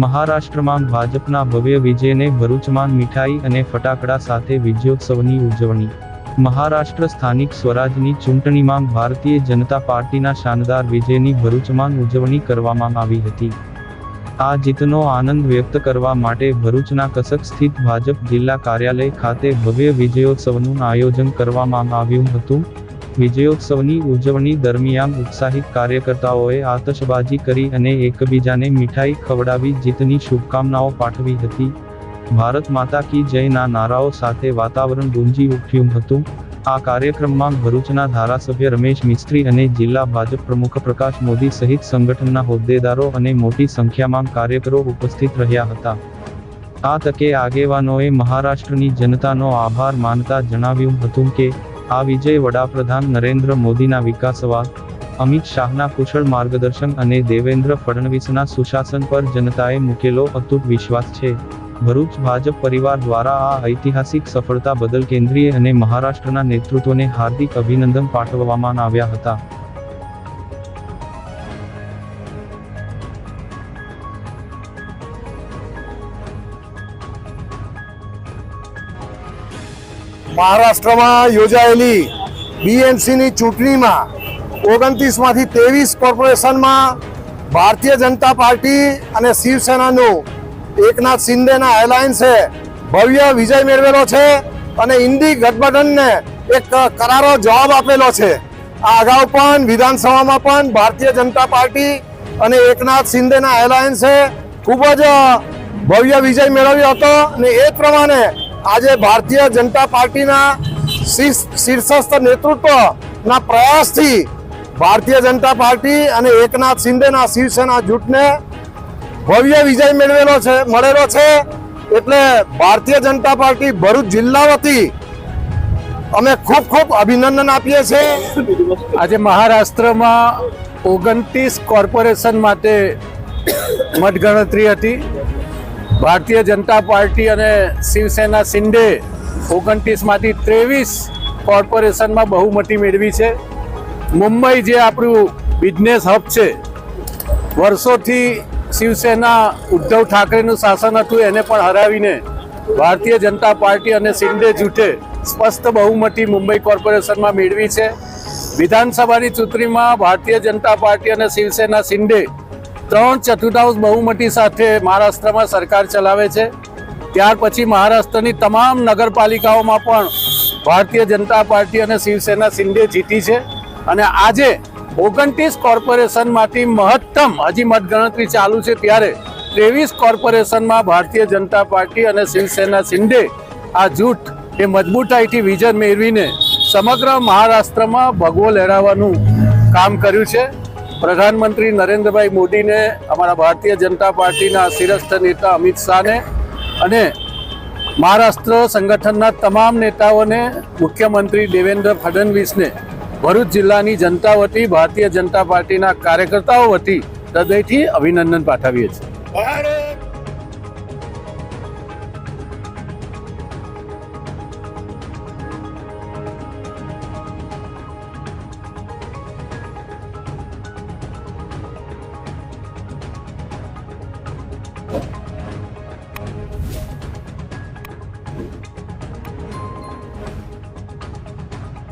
મહારાષ્ટ્રમાં ભાજપના ભવ્ય વિજયને ભરૂચમાં મીઠાઈ અને ફટાકડા સાથે વિજયોત્સવની ઉજવણી. મહારાષ્ટ્ર સ્થાનિક સ્વરાજની ચૂંટણીમાં ભારતીય જનતા પાર્ટીના શાનદાર વિજયની ભરૂચમાં ઉજવણી કરવામાં આવી હતી. આ જીતનો આનંદ વ્યક્ત કરવા માટે ભરૂચના કસક સ્થિત ભાજપ જિલ્લા કાર્યાલય ખાતે ભવ્ય વિજયોત્સવનું આયોજન કરવામાં આવ્યું હતું. વિજયોત્સવની ઉજવણી દરમિયાન ઉત્સાહિત કાર્યકર્તાઓએ આતશબાજી કરી અને એકબીજાને મીઠાઈ ખવડાવી જીતની શુભકામનાઓ પાઠવી હતી. ભારત માતા કી જયના નારાઓ સાથે વાતાવરણ ગુંજી ઉઠ્યું હતું. આ કાર્યક્રમમાં ભરૂચના ધારાસભ્ય રમેશ મિસ્ત્રી અને જિલ્લા ભાજપ પ્રમુખ પ્રકાશ મોદી સહિત સંગઠનના હોદ્દેદારો અને મોટી સંખ્યામાં કાર્યકરો ઉપસ્થિત રહ્યા હતા. આ તકે આગેવાનોએ મહારાષ્ટ્રની જનતાનો આભાર માનતા જણાવ્યું હતું કે આ વિજય વડાપ્રધાન નરેન્દ્ર મોદીના વિકાસવાદ અમિત શાહના કુશળ માર્ગદર્શન અને દેવેન્દ્ર ફડણવીસના સુશાસન પર જનતાએ મૂકેલો અતૂટ વિશ્વાસ છે. ભરૂચ ભાજપ પરિવાર દ્વારા આ ઐતિહાસિક સફળતા બદલ કેન્દ્રીય અને મહારાષ્ટ્રના નેતૃત્વને હાર્દિક અભિનંદન પાઠવવામાં આવ્યા હતા. મહારાષ્ટ્રમાં યોજાયેલી બીએમસીની ચૂંટણીમાં ઓગણત્રીસમાંથી ત્રેવીસ કોર્પોરેશનમાં ભારતીય જનતા પાર્ટી અને શિવસેનાનું એકનાથ શિંદેના એલાયન્સે ભવ્ય વિજય મેળવેલો છે અને ઇન્ડી ગઠબંધનને એક કરારો જવાબ આપેલો છે. આ અગાઉ પણ વિધાનસભામાં પણ ભારતીય જનતા પાર્ટી અને એકનાથ શિંદેના એલાયન્સે ખૂબ જ ભવ્ય વિજય મેળવ્યો હતો અને એ પ્રમાણે આજે ભારતીય જનતા પાર્ટીના શીર્ષ- શીર્ષસ્થ નેતૃત્વના પ્રયાસથી ભારતીય જનતા પાર્ટી અને એકનાથ શિંદેના શિવસેના જૂથને ભવ્ય વિજય મેળવેલો છે, મળેલો છે. એટલે ભારતીય જનતા પાર્ટી ભરૂચ જિલ્લા વતી અમે ખૂબ ખૂબ અભિનંદન આપીએ છીએ. આજે મહારાષ્ટ્રમાં ઓગણત્રીસ કોર્પોરેશન માટે મતગણતરી હતી. ભારતીય જનતા પાર્ટી અને શિવસેના શિંદે ઓગણત્રીસમાંથી ત્રેવીસ કોર્પોરેશનમાં બહુમતી મેળવી છે. મુંબઈ જે આપણું બિઝનેસ હબ છે, વર્ષોથી શિવસેના ઉદ્ધવ ઠાકરેનું શાસન હતું, એને પણ હરાવીને ભારતીય જનતા પાર્ટી અને શિંદે જૂથે સ્પષ્ટ બહુમતી મુંબઈ કોર્પોરેશનમાં મેળવી છે. વિધાનસભાની ચૂંટણીમાં ભારતીય જનતા પાર્ટી અને શિવસેના શિંદે ત્રણ ચતુર્થાંશ બહુમતી સાથે મહારાષ્ટ્રમાં સરકાર ચલાવે છે. ત્યાર પછી મહારાષ્ટ્રની તમામ નગરપાલિકાઓમાં પણ ભારતીય જનતા પાર્ટી અને શિવસેના શિંદે જીતી છે. અને આજે ઓગણત્રીસ કોર્પોરેશનમાંથી મહત્તમ હજી મતગણતરી ચાલુ છે ત્યારે ત્રેવીસ કોર્પોરેશનમાં ભારતીય જનતા પાર્ટી અને શિવસેના શિંદે આ જૂથ એ મજબૂતાઈથી વિજય મેળવીને સમગ્ર મહારાષ્ટ્રમાં ભગવો લહેરાવવાનું કામ કર્યું છે. પ્રધાનમંત્રી નરેન્દ્રભાઈ મોદીને અમારા ભારતીય જનતા પાર્ટીના શિરસ્થ નેતા અમિત શાહને અને મહારાષ્ટ્ર સંગઠનના તમામ નેતાઓને મુખ્યમંત્રી દેવેન્દ્ર ફડણવીસને ભરૂચ જિલ્લાની જનતા વતી, ભારતીય જનતા પાર્ટીના કાર્યકર્તાઓ વતી હૃદયથી અભિનંદન પાઠવીએ છીએ.